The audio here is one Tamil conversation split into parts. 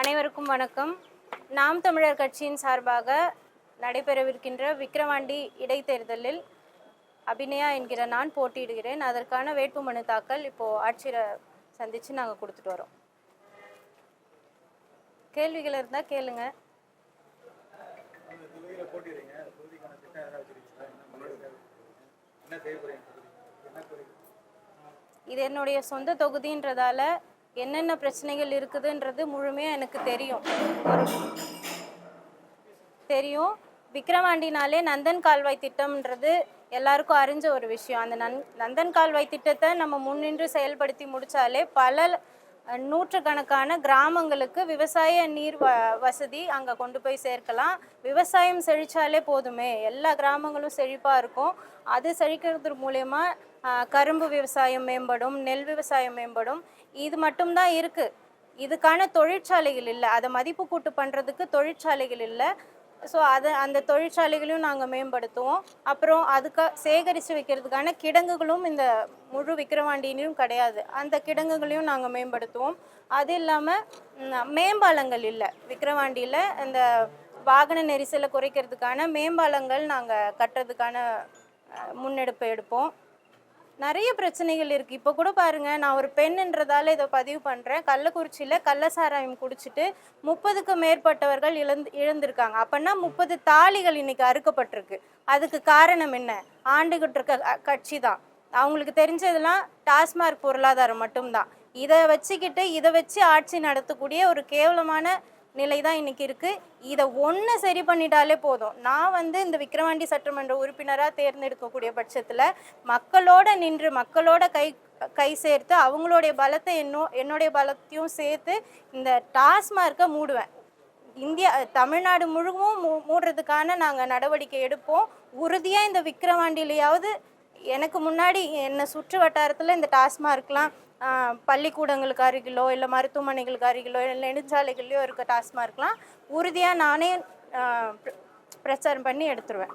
அனைவருக்கும் வணக்கம். நாம் தமிழர் கட்சியின் சார்பாக நடைபெறவிருக்கின்ற விக்கிரவாண்டி இடைத்தேர்தலில் அபிநயா என்கிற நான் போட்டியிடுகிறேன். அதற்கான வேட்புமனு தாக்கல் இப்போ ஆட்சியரை சந்திச்சு நாங்கள் கொடுத்துட்டு வரோம். கேள்விகள் இருந்தால் கேளுங்க. இது என்னுடைய சொந்த தொகுதின்றதால என்னென்ன பிரச்சனைகள் இருக்குதுன்றது முழுமையாக எனக்கு தெரியும். தெரியும். விக்ரவாண்டினாலே நந்தன் கால்வாய் திட்டம்ன்றது எல்லாருக்கும் அறிஞ்ச ஒரு விஷயம். அந்த நன் நந்தன் கால்வாய் திட்டத்தை நம்ம முன்னின்று செயல்படுத்தி முடிச்சாலே பல நூற்றுக்கணக்கான கிராமங்களுக்கு விவசாய நீர் வ வசதி அங்கே கொண்டு போய் சேர்க்கலாம். விவசாயம் செழித்தாலே போதுமே. எல்லா கிராமங்களும் செழிப்பாக இருக்கும். அது செழிக்கிறது மூலயமா கரும்பு விவசாயம் மேம்படும் நெல் விவசாயம் மேம்படும். இது மட்டும்தான் இருக்குது இதுக்கான தொழிற்சாலைகள் இல்லை. அதை மதிப்பு கூட்டு பண்ணுறதுக்கு தொழிற்சாலைகள் இல்லை. ஸோ அதை அந்த தொழிற்சாலைகளையும் நாங்கள் மேம்படுத்துவோம். அப்புறம் அதுக்கு சேகரித்து வைக்கிறதுக்கான கிடங்குகளும் இந்த முழு விக்கிரவாண்டியிலும் கிடையாது. அந்த கிடங்குகளையும் நாங்கள் மேம்படுத்துவோம். அது இல்லாமல் மேம்பாலங்கள் இல்லை. விக்கிரவாண்டியில் இந்த வாகன நெரிசலை குறைக்கிறதுக்கான மேம்பாலங்கள் நாங்கள் கட்டுறதுக்கான முன்னெடுப்பு எடுப்போம். நிறைய பிரச்சனைகள் இருக்குது இப்போ கூட பாருங்கள் நான் ஒரு பெண்ணுன்றதால இதை பதிவு பண்ணுறேன் கள்ளக்குறிச்சியில் கள்ள சாராயம் குடிச்சிட்டு முப்பதுக்கு மேற்பட்டவர்கள் இழந்து இழந்திருக்காங்க. அப்போன்னா முப்பது தாலிகள் இன்னைக்கு அறுக்கப்பட்டிருக்கு. அதுக்கு காரணம் என்ன? ஆண்டுகிட்டு இருக்க கட்சி தான். அவங்களுக்கு தெரிஞ்சதெல்லாம் டாஸ்மார்க் பொருளாதாரம் மட்டும்தான். இதை வச்சுக்கிட்டு இதை வச்சு ஆட்சி நடத்தக்கூடிய ஒரு கேவலமான நிலை தான் இன்னைக்கு இருக்கு. இதை ஒன்று சரி பண்ணிட்டாலே போதும். நான் வந்து இந்த விக்கிரவாண்டி சட்டமன்ற உறுப்பினராக தேர்ந்தெடுக்கக்கூடிய பட்சத்தில் மக்களோட நின்று மக்களோட கை கை சேர்த்து அவங்களுடைய பலத்தை என்னோ என்னுடைய பலத்தையும் சேர்த்து இந்த டாஸ்மார்க்கை மூடுவேன். இந்தியா தமிழ்நாடு முழுவதும் மூ மூடுறதுக்கான நாங்கள் நடவடிக்கை எடுப்போம். உறுதியாக இந்த விக்கிரவாண்டியிலையாவது எனக்கு முன்னாடி என்னை சுற்று வட்டாரத்தில் இந்த டாஸ்மார்க்லாம் பள்ளிக்கூடங்களுக்கு அருகிலோ இல்லை மருத்துவமனைகளுக்கு அருகிலோ இல்லை நெடுஞ்சாலைகள்லையோ இருக்க டாஸ்மார்க்லாம் உறுதியாக நானே பிரச்சாரம் பண்ணி எடுத்துருவேன்.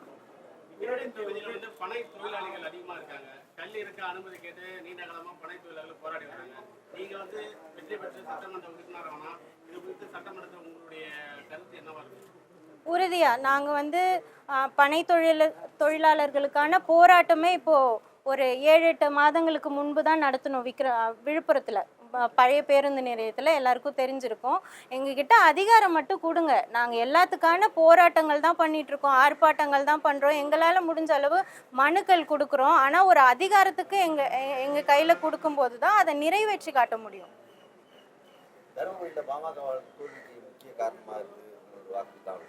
நீங்க வந்து உறுதியாக நாங்கள் வந்து பனை தொழில் தொழிலாளர்களுக்கான போராட்டமே இப்போது ஒரு ஏழு எட்டு மாதங்களுக்கு முன்பு தான் நடத்தணும் விக்ர விழுப்புரத்தில். பழைய பேருந்து நிலையத்தில் எல்லாருக்கும் தெரிஞ்சிருக்கும். எங்ககிட்ட அதிகாரம் மட்டும் கொடுங்க. நாங்கள் எல்லாத்துக்கான போராட்டங்கள் தான் பண்ணிட்டு இருக்கோம் ஆர்ப்பாட்டங்கள் தான் பண்ணுறோம் எங்களால் முடிஞ்ச அளவு மனுக்கள் கொடுக்குறோம். ஆனால் ஒரு அதிகாரத்துக்கு எங்கள் எங்கள் கையில் கொடுக்கும்போது தான் அதை நிறைவேற்றி காட்ட முடியும். தருமபுரியில் பாமக தோல்விக்கு முக்கிய காரணமாக இருக்குது வாக்கு தான்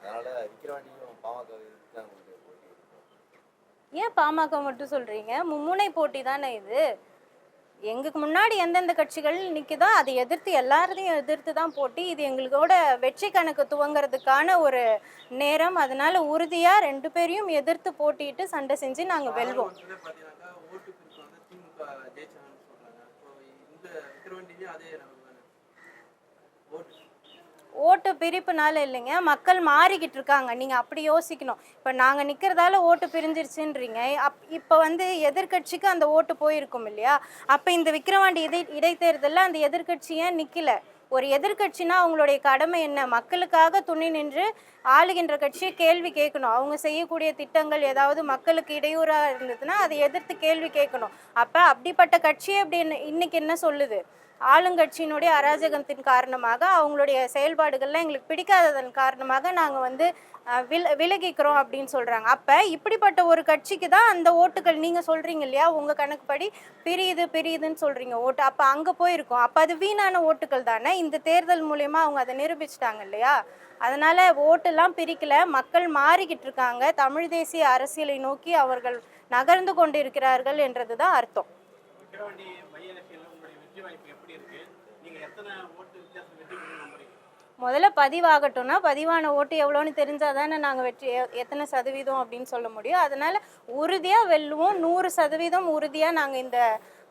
அதனால விக்கிரவாண்டியும் பாமக தான் உங்களுக்கு போட்டி இருக்கும். ஏன் பாமக மட்டும் சொல்றீங்க? மும்முனை போட்டி தானே இது. எங்களுக்கு முன்னாடி எந்தெந்த கட்சிகள் நிற்குதோ அதை எதிர்த்து எல்லாரையும் எதிர்த்து தான் போட்டி. இது எங்களோட வெற்றி கணக்கு துவங்குறதுக்கான ஒரு நேரம். அதனால உறுதியா ரெண்டு பேரையும் எதிர்த்து போட்டிட்டு சண்டை செஞ்சு நாங்க வெல்வோம். வந்து பார்த்தீங்கன்னாக்கா ஓட்டு பிரிப்பு வந்து திமுக ஜெயிச்சாங்கன்னு சொல்றாங்க ஸோ இந்த விக்கிரவாண்டிலையும் அதே நிலைமை தானே ஓட்டு ஓட்டு பிரிப்புனால இல்லைங்க. மக்கள் மாறிக்கிட்டு இருக்காங்க. நீங்கள் அப்படி யோசிக்கணும். இப்போ நாங்கள் நிற்கிறதால ஓட்டு பிரிஞ்சிருச்சுன்றீங்க. அப் இப்போ வந்து எதிர்க்கட்சிக்கு அந்த ஓட்டு போயிருக்கும் இல்லையா? அப்போ இந்த விக்கிரவாண்டி இடை இடைத்தேர்தலில் அந்த எதிர்க்கட்சி ஏன் நிற்கல ஒரு எதிர்கட்சினா அவங்களுடைய கடமை என்ன? மக்களுக்காக துணை நின்று ஆளுகின்ற கட்சியை கேள்வி கேட்கணும். அவங்க செய்யக்கூடிய திட்டங்கள் ஏதாவது மக்களுக்கு இடையூறாக இருந்ததுன்னா அதை எதிர்த்து கேள்வி கேட்கணும். அப்போ அப்படிப்பட்ட கட்சியே அப்படி என்ன- இன்னைக்கு என்ன சொல்லுது? ஆளுங்கட்சியினுடைய அராஜகத்தின் காரணமாக அவங்களுடைய செயல்பாடுகள்லாம் எங்களுக்கு பிடிக்காததன் காரணமாக நாங்கள் வந்து வில விலகிக்கிறோம் அப்படின்னு சொல்கிறாங்க அப்போ இப்படிப்பட்ட ஒரு கட்சிக்கு தான் அந்த ஓட்டுகள் நீங்கள் சொல்கிறீங்க இல்லையா? உங்கள் கணக்குப்படி பிரியுது பிரியுதுன்னு சொல்கிறீங்க ஓட்டு. அப்போ அங்கே போயிருக்கோம். அப்போ அது வீணான ஓட்டுகள் தானே? இந்த தேர்தல் மூலயமா அவங்க அதை நிரூபிச்சிட்டாங்க இல்லையா? அதனால் ஓட்டெல்லாம் பிரிக்கல. மக்கள் மாறிக்கிட்டு இருக்காங்க. தமிழ் தேசிய அரசியலை நோக்கி அவர்கள் நகர்ந்து கொண்டு இருக்கிறார்கள் என்றது தான் அர்த்தம் முதல்ல பதிவாகட்டும்னா பதிவான ஓட்டு எவ்வளோன்னு தெரிஞ்சால் தானே நாங்கள் வெற்றி எத்தனை சதவீதம் அப்படின்னு சொல்ல முடியும். அதனால் உறுதியாக வெல்லுவோம். நூறு சதவீதம் உறுதியாக நாங்கள் இந்த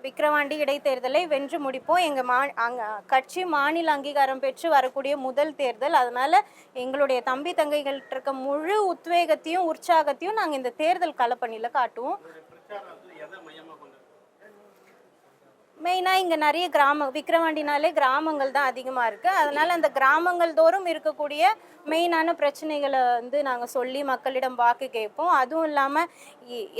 விக்கிரவாண்டி இடைத்தேர்தலை வென்று முடிப்போம். எங்கள் மா அங்க கட்சி மாநில அங்கீகாரம் பெற்று வரக்கூடிய முதல் தேர்தல். அதனால் எங்களுடைய தம்பி தங்கைகள்கிட்ட இருக்க முழு உத்வேகத்தையும் உற்சாகத்தையும் நாங்கள் இந்த தேர்தல் களப்பணியில் காட்டுவோம் உங்களுடைய பிரச்சாரம் வந்து எதை மையமா கொண்டு மெயினாக இங்கே நிறைய கிராம விக்கிரவாண்டினாலே கிராமங்கள் தான் அதிகமாக இருக்குது அதனால் அந்த கிராமங்கள் தோறும் இருக்கக்கூடிய மெயினான பிரச்சனைகளை வந்து நாங்கள் சொல்லி மக்களிடம் வாக்கு கேட்போம். அதுவும் இல்லாமல்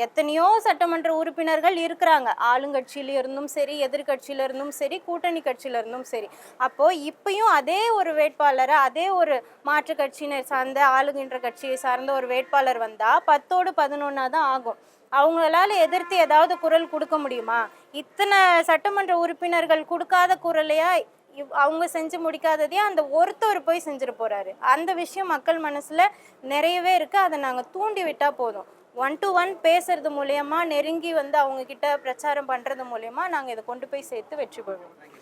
எத்தனையோ சட்டமன்ற உறுப்பினர்கள் இருக்கிறாங்க. ஆளுங்கட்சியில இருந்தும் சரி எதிர்கட்சியிலிருந்தும் சரி கூட்டணி கட்சியில இருந்தும் சரி. அப்போது இப்பயும் அதே ஒரு வேட்பாளரை அதே ஒரு மாற்று கட்சியினர் சார்ந்த ஆளுகின்ற கட்சியை சார்ந்த ஒரு வேட்பாளர் வந்தால் பத்தோடு பதினொன்னா தான் ஆகும். அவங்களால எதிர்த்து ஏதாவது குரல் கொடுக்க முடியுமா? இத்தனை சட்டமன்ற உறுப்பினர்கள் கொடுக்காத குரலையா இவ்- அவங்க செஞ்சு முடிக்காததையே அந்த ஒருத்தர் போய் செஞ்சுட்டு போறாரு. அந்த விஷயம் மக்கள் மனசுல நிறையவே இருக்கு. அதை நாங்க தூண்டி விட்டா போதும். ஒன் டு ஒன் பேசுறது மூலயமா நெருங்கி வந்து அவங்க கிட்ட பிரச்சாரம் பண்றது மூலயமா நாங்க இதை கொண்டு போய் சேர்த்து வெற்றி பெறுவோம்.